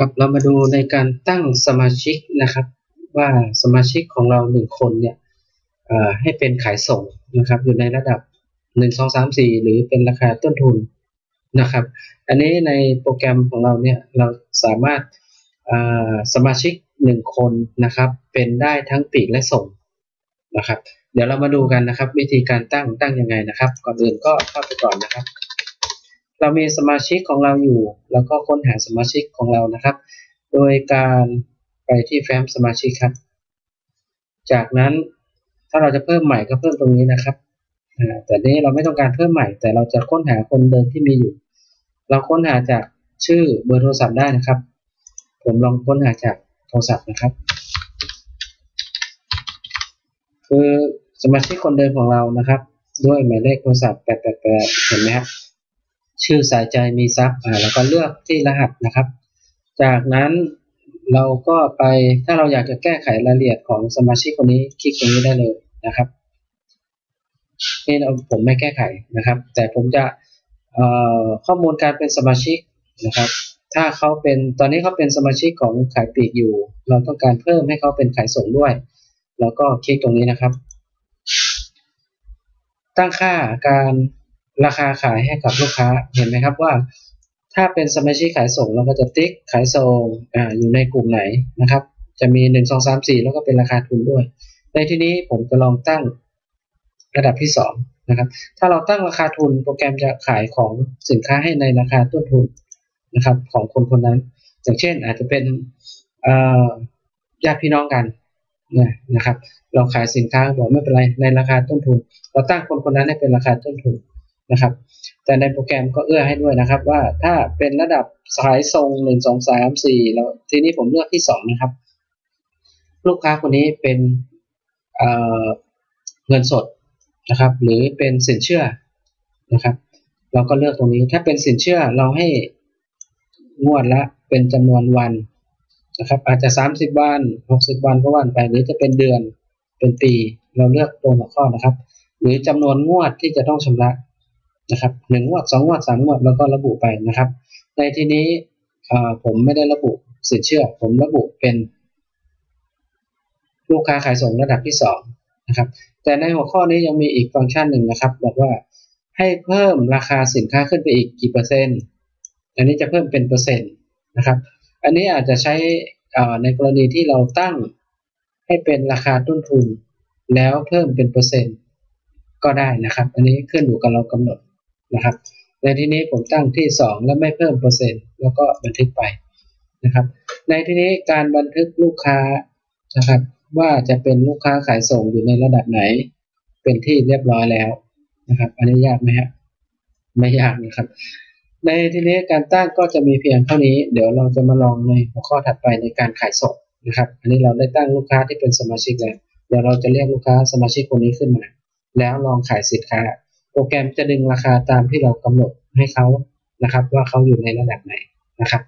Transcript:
ครับเรามาดูในการตั้งสมาชิกนะครับ ว่าสมาชิกของเราหนึ่งคนเนี่ยให้เป็นขายส่งนะครับ อยู่ในระดับหนึ่งสองสามสี่หรือเป็นราคาต้นทุนนะครับ อันนี้ในโปรแกรมของเราเนี่ยเราสามารถสมาชิกหนึ่งคนนะครับ เป็นได้ทั้งปีกและส่งนะครับ เดี๋ยวเรามาดูกันนะครับ วิธีการตั้งตั้งยังไงนะครับ ก่อนอื่นก็เข้าไปก่อนนะครับ เรามีสมาชิกของเราอยู่ แล้วก็ค้นหาสมาชิกของเรานะครับ โดยการไปที่แฟ้มสมาชิกครับ จากนั้นถ้าเราจะเพิ่มใหม่ก็เพิ่มตรงนี้นะครับแต่นี้เราไม่ต้องการเพิ่มใหม่ แต่เราจะค้นหาคนเดิมที่มีอยู่ เราค้นหาจากชื่อเบอร์โทรศัพท์ได้นะครับ ผมลองค้นหาจากโทรศัพท์นะครับ คือสมาชิกคนเดิมของเรานะครับ ด้วยหมายเลขโทรศัพท์ 888 เห็นไหมครับ ชื่อสายใจมีซับอ่าแล้วก็เลือกที่รหัสนะครับ จากนั้นเราก็ไปถ้าเราอยากจะแก้ไขรายละเอียดของสมาชิกคนนี้คลิกตรงนี้ได้เลยนะครับนี่ผมไม่แก้ไขนะครับ แต่ผมจะข้อมูลการเป็นสมาชิกนะครับ ถ้าเขาเป็นตอนนี้เขาเป็นสมาชิกของขายปลีกอยู่ เราต้องการเพิ่มให้เขาเป็นขายส่งด้วย แล้วก็คลิกตรงนี้นะครับ ตั้งค่าการ ราคาขายให้กับลูกค้าเห็นไหมครับว่า ถ้าเป็นสมาชิกขายส่งเราก็จะติ๊กขายส่งออยู่ในกลุ่มไหนนะครับ จะมี1 2 3 4แล้วก็เป็นราคาทุนด้วย ในที่นี้ผมจะลองตั้งระดับที่2นะครับถ้าเราตั้งราคาทุนโปรแกรมจะขายของสินค้าให้ในราคาต้นทุนนะครับ ของคนคนนั้น อย่างเช่นอาจจะเป็นญาติพี่น้องกันเนี่ยนะครับ เราขายสินค้าบอกไม่เป็นไรในราคาต้นทุน เราตั้งคนคนนั้นให้เป็นราคาต้นทุน นะครับ แต่ในโปรแกรมก็เอื้อให้ด้วยนะครับ ว่าถ้าเป็นระดับสายทรงหนึ่งสองสามสี่แล้วทีนี้ผมเลือกที่สองนะครับ ลูกค้าคนนี้เป็นเเงินสดนะครับ หรือเป็นสินเชื่อนะครับ เราก็เลือกตรงนี้ถ้าเป็นสินเชื่อเราให้งวดละเป็นจำนวนวันนะครับอาจจะ 30 วัน 60 วันก็วันไป หรือจะเป็นเดือนเป็นปี เราเลือกตรงหัวข้อนะครับ หรือจำนวนงวดที่จะต้องชำระ นะครับหนึ่งงวดสองงวดสามงวดแล้วก็ระบุไปนะครับ ในที่นี้ผมไม่ได้ระบุสินเชื่อ ผมระบุเป็น ลูกค้าขายส่งระดับที่สองนะครับแต่ในหัวข้อนี้ยังมีอีกฟังก์ชันหนึ่งนะครับ บอกว่าให้เพิ่มราคาสินค้าขึ้นไปอีกกี่เปอร์เซ็นต์อันนี้จะเพิ่มเป็นเปอร์เซ็นต์นะครับ อันนี้อาจจะใช้ในกรณีที่เราตั้งให้เป็นราคาต้นทุน แล้วเพิ่มเป็นเปอร์เซ็นต์ก็ได้นะครับ อันนี้ขึ้นอยู่กับเรากำหนด นะครับ ในที่นี้ผมตั้งที่ 2 และไม่เพิ่มเปอร์เซ็นต์แล้วก็บันทึกไปนะครับ ในที่นี้การบันทึกลูกค้านะครับว่าจะเป็นลูกค้าขายส่งอยู่ในระดับไหน เป็นที่เรียบร้อยแล้วนะครับ อันนี้ยากไหมฮะไม่ยากนะครับ ในที่นี้การตั้งก็จะมีเพียงเท่านี้ เดี๋ยวเราจะมาลองในหัวข้อถัดไปในการขายส่งนะครับ อันนี้เราได้ตั้งลูกค้าที่เป็นสมาชิกแล้ว เดี๋ยวเราจะเรียกลูกค้าสมาชิกคนนี้ขึ้นมา แล้วลองขายสินค้า โปรแกรมจะดึงราคาตามที่เรากำหนดให้เขานะครับ ว่าเขาอยู่ในระดับไหนนะครับ